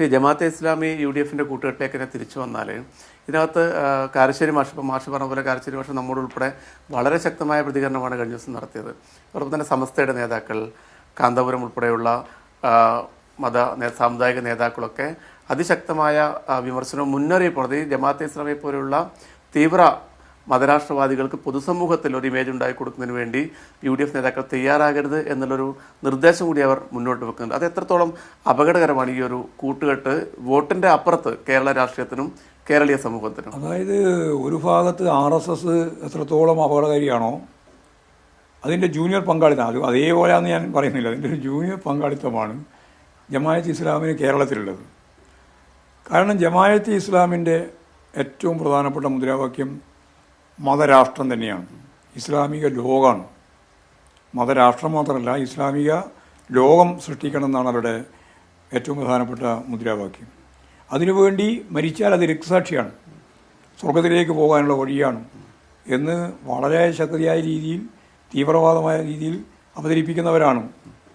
പക്ഷേ Jamaat-e Islami U D എഫിന്റെ കൂട്ടുകെട്ടിലേക്ക് തന്നെ തിരിച്ചു വന്നാൽ ഇതിനകത്ത് കാരശ്ശേരി മാഷ് ഇപ്പോൾ മാഷ് പറഞ്ഞ പോലെ കാരശ്ശേരി മാഷ് നമ്മോട് ഉൾപ്പെടെ വളരെ ശക്തമായ പ്രതികരണമാണ് കഴിഞ്ഞ ദിവസം നടത്തിയത്. അതോടൊപ്പം തന്നെ സമസ്തയുടെ നേതാക്കൾ കാന്തപുരം ഉൾപ്പെടെയുള്ള മത സാമുദായിക നേതാക്കളൊക്കെ അതിശക്തമായ വിമർശനവും മുന്നറിയിപ്പുള്ളത് ഈ ജമാഅത്തെ ഇസ്ലാമിയെ പോലെയുള്ള തീവ്ര മതരാഷ്ട്രവാദികൾക്ക് പൊതുസമൂഹത്തിൽ ഒരു ഇമേജ് ഉണ്ടാക്കി കൊടുക്കുന്നതിന് വേണ്ടി യു ഡി എഫ് നേതാക്കൾ തയ്യാറാകരുത് എന്നുള്ളൊരു നിർദ്ദേശം കൂടി അവർ മുന്നോട്ട് വെക്കുന്നുണ്ട്. അത് എത്രത്തോളം അപകടകരമാണ് ഈ ഒരു കൂട്ടുകെട്ട് വോട്ടിന്റെ അപ്പുറത്ത് കേരള രാഷ്ട്രീയത്തിനും കേരളീയ സമൂഹത്തിനും? അതായത് ഒരു ഭാഗത്ത് ആർ എസ് എസ് എത്രത്തോളം അപകടകാരിയാണോ അതിന്റെ ജൂനിയർ പങ്കാളിത്തം അത് അതേപോലെയാന്ന് ഞാൻ പറയുന്നില്ല. അതിന്റെ ഒരു ജൂനിയർ പങ്കാളിത്തമാണ് ജമായത്ത് ഇസ്ലാമിന് കേരളത്തിലുള്ളത്. കാരണം ജമായത്ത് ഇസ്ലാമിന്റെ ഏറ്റവും പ്രധാനപ്പെട്ട മുദ്രാവാക്യം മതരാഷ്ട്രം തന്നെയാണ്. ഇസ്ലാമിക ലോകമാണ് മതരാഷ്ട്രം മാത്രമല്ല ഇസ്ലാമിക ലോകം സൃഷ്ടിക്കണം എന്നാണ് അവരുടെ ഏറ്റവും പ്രധാനപ്പെട്ട മുദ്രാവാക്യം. അതിനുവേണ്ടി മരിച്ചാൽ അത് രക്തസാക്ഷിയാണ്. സ്വർഗത്തിലേക്ക് പോകാനുള്ള വഴിയാണ് എന്ന് വളരെ ശക്തിയായ രീതിയിൽ തീവ്രവാദമായ രീതിയിൽ അവതരിപ്പിക്കുന്നവരാണ്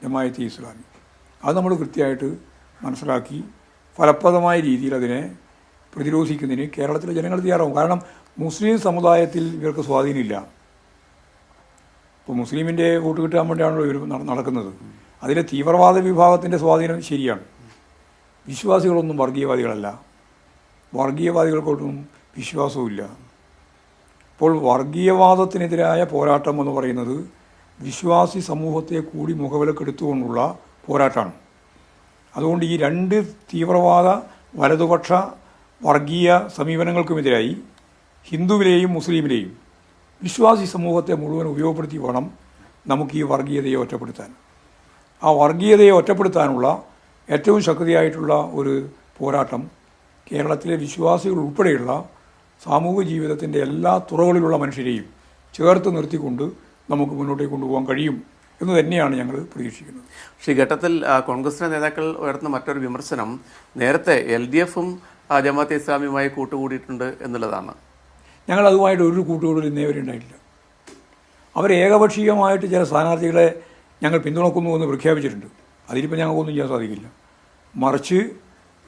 ജമായത്ത് ഇസ്ലാമി. അത് നമ്മൾ കൃത്യമായിട്ട് മനസ്സിലാക്കി ഫലപ്രദമായ രീതിയിൽ അതിനെ പ്രതിരോധിക്കുന്നതിന് കേരളത്തിലെ ജനങ്ങൾ തയ്യാറാവും. കാരണം മുസ്ലിം സമുദായത്തിൽ ഇവർക്ക് സ്വാധീനമില്ല. ഇപ്പോൾ മുസ്ലിമിന്റെ വോട്ട് കിട്ടാൻ വേണ്ടിയാണല്ലോ ഇവർ നടക്കുന്നത്. അതിലെ തീവ്രവാദ വിഭാഗത്തിന്റെ സ്വാധീനം ശരിയാണ്. വിശ്വാസികളൊന്നും വർഗീയവാദികളല്ല. വർഗീയവാദികൾക്കൊട്ടും വിശ്വാസവുമില്ല. ഇപ്പോൾ വർഗീയവാദത്തിനെതിരായ പോരാട്ടം എന്ന് പറയുന്നത് വിശ്വാസി സമൂഹത്തെ കൂടി മുഖവിലക്കെടുത്തുകൊണ്ടുള്ള പോരാട്ടമാണ്. അതുകൊണ്ട് ഈ രണ്ട് തീവ്രവാദ വലതുപക്ഷ വർഗീയ സമീപനങ്ങൾക്കുമെതിരായി ഹിന്ദുവിലെയും മുസ്ലിമിലെയും വിശ്വാസി സമൂഹത്തെ മുഴുവൻ ഉപയോഗപ്പെടുത്തി വേണം നമുക്ക് ഈ വർഗീയതയെ ഒറ്റപ്പെടുത്താൻ. ആ വർഗീയതയെ ഒറ്റപ്പെടുത്താനുള്ള ഏറ്റവും ശക്തിയായിട്ടുള്ള ഒരു പോരാട്ടം കേരളത്തിലെ വിശ്വാസികൾ ഉൾപ്പെടെയുള്ള സാമൂഹ്യ ജീവിതത്തിന്റെ എല്ലാ തുറകളിലുള്ള മനുഷ്യരെയും ചേർത്ത് നിർത്തിക്കൊണ്ട് നമുക്ക് മുന്നോട്ടേക്ക് കൊണ്ടുപോകാൻ കഴിയും എന്ന് തന്നെയാണ് ഞങ്ങൾ പ്രതീക്ഷിക്കുന്നത്. പക്ഷേ ഈ ഘട്ടത്തിൽ ആ, കോൺഗ്രസിലെ നേതാക്കൾ ഉയർത്തുന്ന മറ്റൊരു വിമർശനം നേരത്തെ എൽ ഡി എഫും ജമാഅത്തെ ഇസ്ലാമിയുമായി കൂട്ടുകൂടിയിട്ടുണ്ട് എന്നുള്ളതാണ്. ഞങ്ങൾ അതുമായിട്ട് ഒരു കൂട്ടുകൂടൽ ഇന്നേ വരെ ഉണ്ടായിട്ടില്ല. അവർ ഏകപക്ഷീയമായിട്ട് ചില സ്ഥാനാർത്ഥികളെ ഞങ്ങൾ പിന്തുണക്കുന്നു എന്ന് പ്രഖ്യാപിച്ചിട്ടുണ്ട്. അതിലിപ്പോൾ ഞങ്ങൾക്കൊന്നും ചെയ്യാൻ സാധിക്കില്ല. മറിച്ച്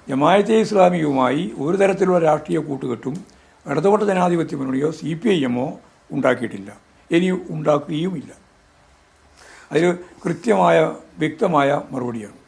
ജമായത്തെ ഇസ്ലാമിയുമായി ഒരു തരത്തിലുള്ള രാഷ്ട്രീയ കൂട്ടുകെട്ടും ഇടതുപക്ഷ ജനാധിപത്യ മുന്നണിയോ സി പി ഐ എമ്മോ ഉണ്ടാക്കിയിട്ടില്ല. ഇനി ഉണ്ടാക്കുകയുമില്ല. അതിൽ കൃത്യമായ വ്യക്തമായ മറുപടിയാണ്.